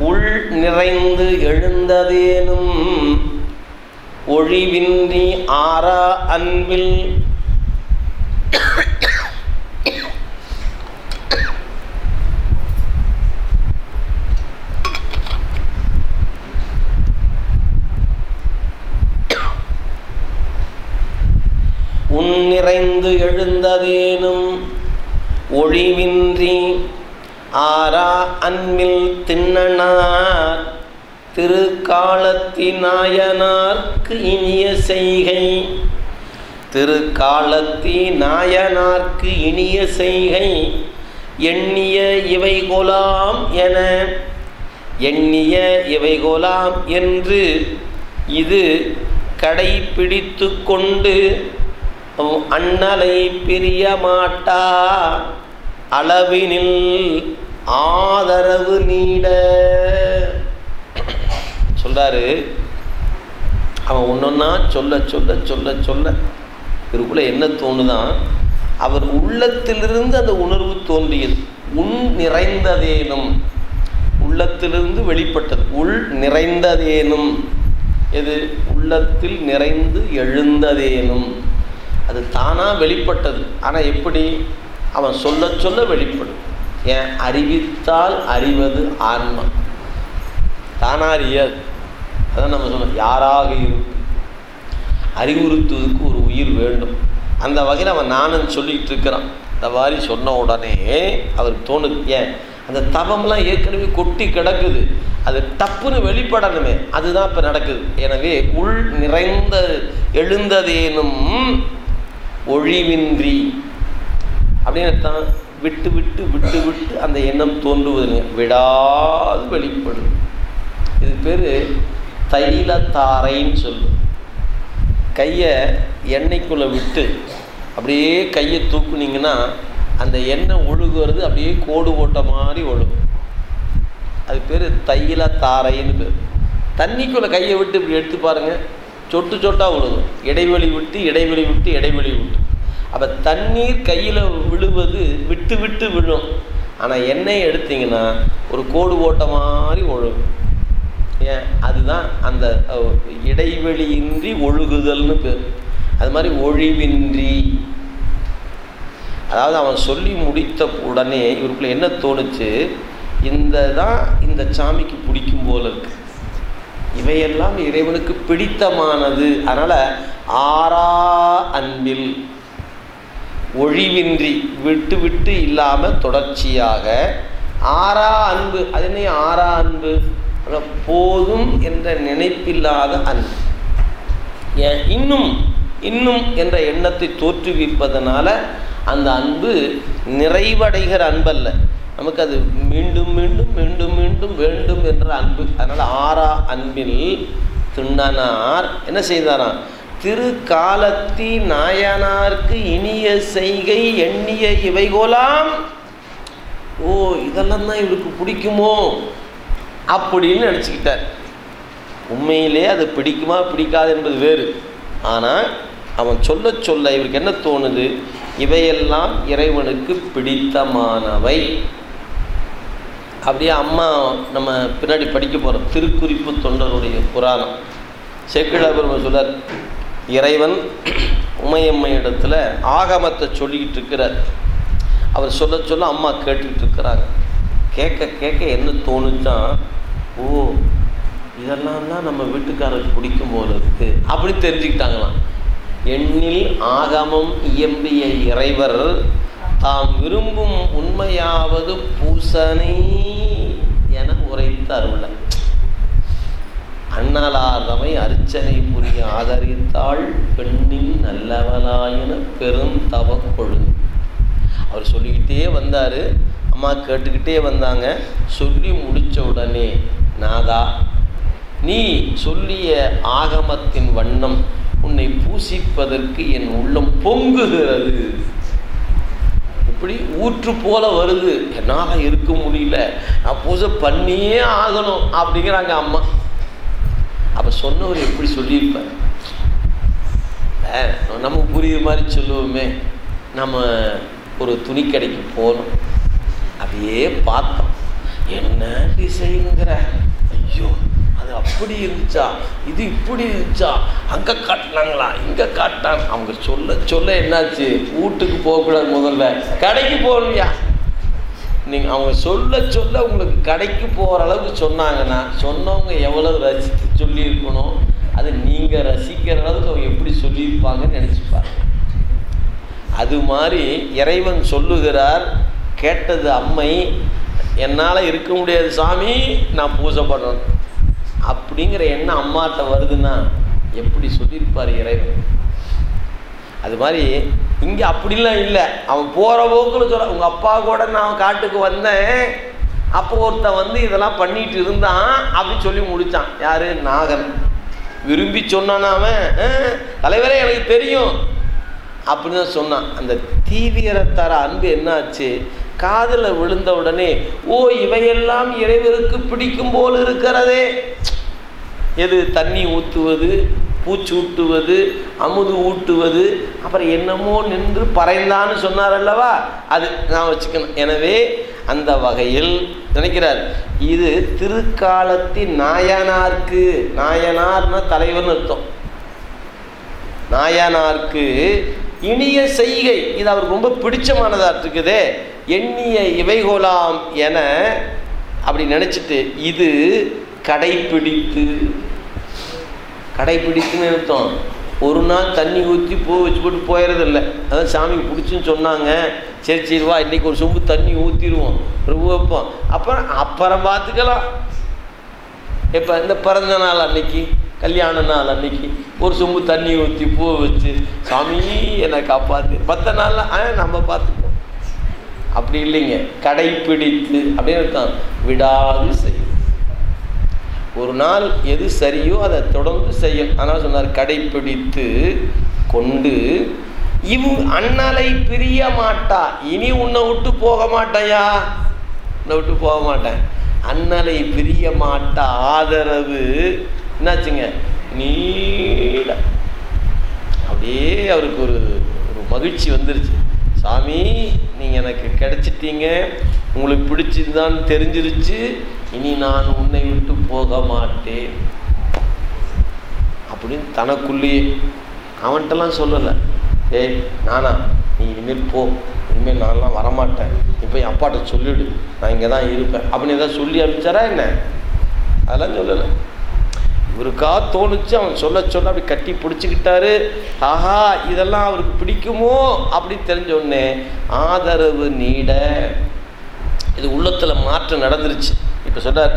உள் நிறைந்து எழுந்ததேனும் ஒழிவின்றி ஆறா அன்பில் உன் நிறைந்து எழுந்ததேனும் ஒழிவின்றி ஆரா அன்பில் தின்னனார் திருக்காலத்தினாயனார்க்கு இனிய செய்கை. திருக்காலத்தி நாயனார்க்கு இனிய செய்கை எண்ணிய இவை கொலாம் என. எண்ணிய இவை கொலாம் என்று இது கடைப்பிடித்து கொண்டு அண்ணலை பிரியமாட்டா அளவினில் ஆதரவு நீட. சொல்றாரு. அவன் ஒன்றொன்னா சொல்ல சொல்ல சொல்ல சொல்ல. இவருக்குள்ள என்ன தோணுதான் அவர் உள்ளத்திலிருந்து அந்த உணர்வு தோன்றியது. உன் நிறைந்ததேனும். உள்ளத்திலிருந்து வெளிப்பட்டது. உள் நிறைந்ததேனும். எது? உள்ளத்தில் நிறைந்து எழுந்ததேனும். அது தானாக வெளிப்பட்டது. ஆனால் எப்படி? அவன் சொல்ல சொல்ல வெளிப்படும். ஏன் அறிவித்தால் அறிவது ஆன்மா தானா அதான் நம்ம சொன்னோம் யாராக இருக்கு அறிவுறுத்துவதுக்கு ஒரு உயிர் வேண்டும். அந்த வகையில் அவன் நானும் சொல்லிக்கிட்டு இருக்கிறான். இந்த மாதிரி சொன்ன உடனே அவருக்கு தோணுது ஏன்? அந்த தவம்லாம் ஏற்கனவே கொட்டி கிடக்குது. அது டப்புன்னு வெளிப்படணுமே. அதுதான் இப்போ நடக்குது. எனவே உள் நிறைந்த எழுந்ததேனும் ஒழிவின்றி அப்படின்னு தான் விட்டு விட்டு விட்டு விட்டு அந்த எண்ணம் தோன்றுவதுங்க விடாது வெளிப்படும். இது பேர் தைலத்தாரைன்னு சொல்லும் கையை எண்ணெய்க்குள்ளே விட்டு அப்படியே கையை தூக்குனீங்கன்னா அந்த எண்ணெய் ஒழுகுறது அப்படியே கோடு ஓட்ட மாதிரி ஒழுகும். அது பேர் தைலத்தாரைன்னு பேர். தண்ணிக்குள்ளே கையை விட்டு இப்படி எடுத்து பாருங்கள் சொட்டு சொட்டாக விழுகும் இடைவெளி விட்டு இடைவெளி விட்டு இடைவெளி விட்டு. அப்போ தண்ணீர் கையில் விழுவது விட்டு விட்டு விழும். ஆனால் எண்ணெய் எடுத்தீங்கன்னா ஒரு கோடு ஓட்ட மாதிரி ஒழுகும். ஏன்? அதுதான் அந்த இடைவெளியின்றி ஒழுகுதல்னு பேர். அது மாதிரி ஒழிவின்றி. அதாவது அவன் சொல்லி முடித்த உடனே இவருக்குள்ள என்ன தோணுச்சு? இந்த தான் இந்த சாமிக்கு பிடிக்கும் போல இருக்கு. இவையெல்லாம் இறைவனுக்கு பிடித்தமானது. அதனால் ஆறா அன்பில் ஒழிவின்றி விட்டு விட்டு இல்லாமல் தொடர்ச்சியாக ஆறா அன்பு. அது என்ன ஆறா அன்பு? போதும் என்ற நினைப்பில்லாத அன்பு. ஏன்? இன்னும் இன்னும் என்ற எண்ணத்தை தோற்றுவிப்பதனால அந்த அன்பு நிறைவடைகிற அன்பல்ல. நமக்கு அது மீண்டும் மீண்டும் மீண்டும் மீண்டும் வேண்டும் என்ற அன்பு. அதனால் ஆறா அன்பில் திண்ணனார் என்ன செய்தாராம்? திரு காலத்தி நாயனார்க்கு இனிய செய்கை எண்ணிய இவைகோலாம். ஓ இதெல்லாம் தான் இவருக்கு பிடிக்குமோ? அப்படின்னு நினச்சிக்கிட்டார். உண்மையிலே அது பிடிக்குமா பிடிக்காது என்பது வேறு. ஆனால் அவன் சொல்ல சொல்ல இவருக்கு என்ன தோணுது? இவையெல்லாம் இறைவனுக்கு பிடித்தமானவை. அப்படியே அம்மா நம்ம பின்னாடி படிக்க போகிறோம் திருக்குறிப்பு தொண்டருடைய புராணம். செக்கிழாபெருமை சொல்லார் இறைவன் உமையம்மையிடத்தில் ஆகமத்தை சொல்லிக்கிட்டு இருக்கிறார் அவர் சொல்ல சொல்ல அம்மா கேட்டுக்கிட்டு இருக்கிறாங்க கேட்க கேட்க என்ன தோணுச்சான் ஓ இதெல்லாம் தான் நம்ம வீட்டுக்காரருக்கு பிடிக்கும் போல இருக்கு அப்படி தெரிஞ்சுக்கிட்டாங்களாம். எண்ணில் ஆகமம் இயம்பிய இறைவர் தாம் விரும்பும் உண்மையாவது பூசணி என உரைத்து அருள. அண்ணலாதமை அர்ச்சனை புரிய ஆதரித்தாள் பெண்ணின் நல்லவளாயின பெரும் தவக்கொழு. அவர் சொல்லிக்கிட்டே வந்தார். அம்மா கேட்டுக்கிட்டே வந்தாங்க. சொல்லி முடித்த உடனே நாதா நீ சொல்லிய ஆகமத்தின் வண்ணம் உன்னை பூசிப்பதற்கு என் உள்ளம் பொங்குகிறது. இப்படி ஊற்று போல வருது. என்னால் இருக்க முடியல. நான் பூஜை பண்ணியே ஆகணும் அப்படிங்கிறாங்க அம்மா. அப்போ சொன்னவர் எப்படி சொல்லியிருப்பார்? நமக்கு புரியுற மாதிரி சொல்லுவோமே. நம்ம ஒரு துணி கடைக்கு போனோம். அப்படியே பார்த்தோம். என்ன டிசைனுங்கிற? அப்படி இருந்துச்சா? இது இப்படி இருந்துச்சா? அங்கே காட்டினாங்களா? இங்கே காட்டினாங்க. அவங்க சொல்ல சொல்ல என்னாச்சு? வீட்டுக்கு போகக்கூடாது முதல்ல. கடைக்கு போகணும்யா. நீங்கள் அவங்க சொல்ல சொல்ல உங்களுக்கு கடைக்கு போகிற அளவுக்கு சொன்னாங்கன்னா சொன்னவங்க எவ்வளோ ரசித்து சொல்லியிருக்கணும் அது நீங்கள் ரசிக்கிற அளவுக்கு அவங்க எப்படி சொல்லியிருப்பாங்கன்னு நினச்சிப்பாங்க அது மாதிரி இறைவன் சொல்லுகிறார் கேட்டது அம்மை என்னால் இருக்க முடியாது சாமி நான் பூஜை பண்ணணும். அப்படிங்கிற எண்ணம் அம்மாட்ட வருதுன்னா எப்படி சொல்லியிருப்பார் இறைவன்? அது மாதிரி இங்கே அப்படிலாம் இல்லை. அவன் போகிற போக்கில் சொல்ல உங்கள் அப்பா கூட நான் காட்டுக்கு வந்தேன். அப்போ ஒருத்தன் வந்து இதெல்லாம் பண்ணிட்டு இருந்தான் அப்படி சொல்லி முடித்தான் யார்? நாகன். விரும்பி சொன்னான் அவன். தலைவரே எனக்கு தெரியும். அப்படின்னு தான் சொன்னான். அந்த தீவிரத்தர அன்பு என்னாச்சு? காதில் விழுந்த உடனே ஓ இவையெல்லாம் இறைவருக்கு பிடிக்கும் போல் இருக்கிறதே. எது? தண்ணி ஊற்றுவது பூச்சி ஊட்டுவது அமுது ஊட்டுவது அப்புறம் என்னமோ நின்று பறைந்தான்னு சொன்னார் அல்லவா? அது நான் வச்சுக்கணும். எனவே அந்த வகையில் நினைக்கிறார் இது திருக்காலத்தின் நாயனார்க்கு நாயனார்னா தலைவர்னு அர்த்தம். நாயனார்க்கு இனிய செய்கை இது அவருக்கு ரொம்ப பிடிச்சமானதாக இருக்குதே. எண்ணிய இவைகோலாம் என அப்படி நினச்சிட்டு இது கடைப்பிடித்து கடைப்பிடித்துன்னு அர்த்தம் ஒரு நாள் தண்ணி ஊற்றி பூ வச்சு போட்டு போயிடுறதில்ல அதான் சாமிக்கு பிடிச்சுன்னு சொன்னாங்க. சரி சரி வா இன்றைக்கி ஒரு சொம்பு தண்ணி ஊற்றிடுவோம் ரொம்ப வைப்போம். அப்புறம் அப்புறம் பார்த்துக்கலாம். இப்போ இந்த பிறந்த நாள் அன்னைக்கு கல்யாண நாள் அன்னைக்கு ஒரு சொம்பு தண்ணி ஊற்றி பூ வச்சு சாமி என்னை காப்பாற்று பத்த நாளில் ஆ நம்ம பார்த்துப்போம். அப்படி இல்லைங்க. கடைப்பிடித்து அப்படின்னு அர்த்தம். விடாது செய்ய ஒரு நாள் எது சரியோ அதை தொடர்ந்து செய்யும் அதனால் சொன்னார் கடைப்பிடித்து கொண்டு இவ் அண்ணலை பிரிய மாட்டா இனி உன்னை விட்டு போக மாட்டாயா உன்னை விட்டு போக மாட்டேன். அண்ணலை பிரிய மாட்டா ஆதரவு. என்னாச்சுங்க? நீட அப்படியே அவருக்கு ஒரு ஒரு மகிழ்ச்சி வந்துருச்சு. சாமி நீங்கள் எனக்கு கிடைச்சிட்டீங்க. உங்களுக்கு பிடிச்சிருந்தான்னு தெரிஞ்சிருச்சு. இனி நான் உன்னை விட்டு போக மாட்டேன். அப்படின்னு தனக்குள்ளேயே அவன்கிட்டலாம் சொல்லலை. ஏய் நானா நீ இனிமேல் போ. இனிமேல் நான்லாம் வரமாட்டேன். நீ போய் அப்பாட்ட சொல்லிவிடு நான் இங்கே தான் இருப்பேன். அப்படின்னு எதாவது சொல்லி அனுப்பிச்சாரா என்ன? அதெல்லாம் சொல்லலை. இவருக்கா தோணுச்சு. அவன் சொல்ல சொல்ல அப்படி கட்டி பிடிச்சிக்கிட்டாரு. ஆஹா இதெல்லாம் அவருக்கு பிடிக்குமோ அப்படி தெரிஞ்ச உடனே ஆதரவு நீட. இது உள்ளத்தில் மாற்றம் நடந்துருச்சு. இப்போ சொல்றார்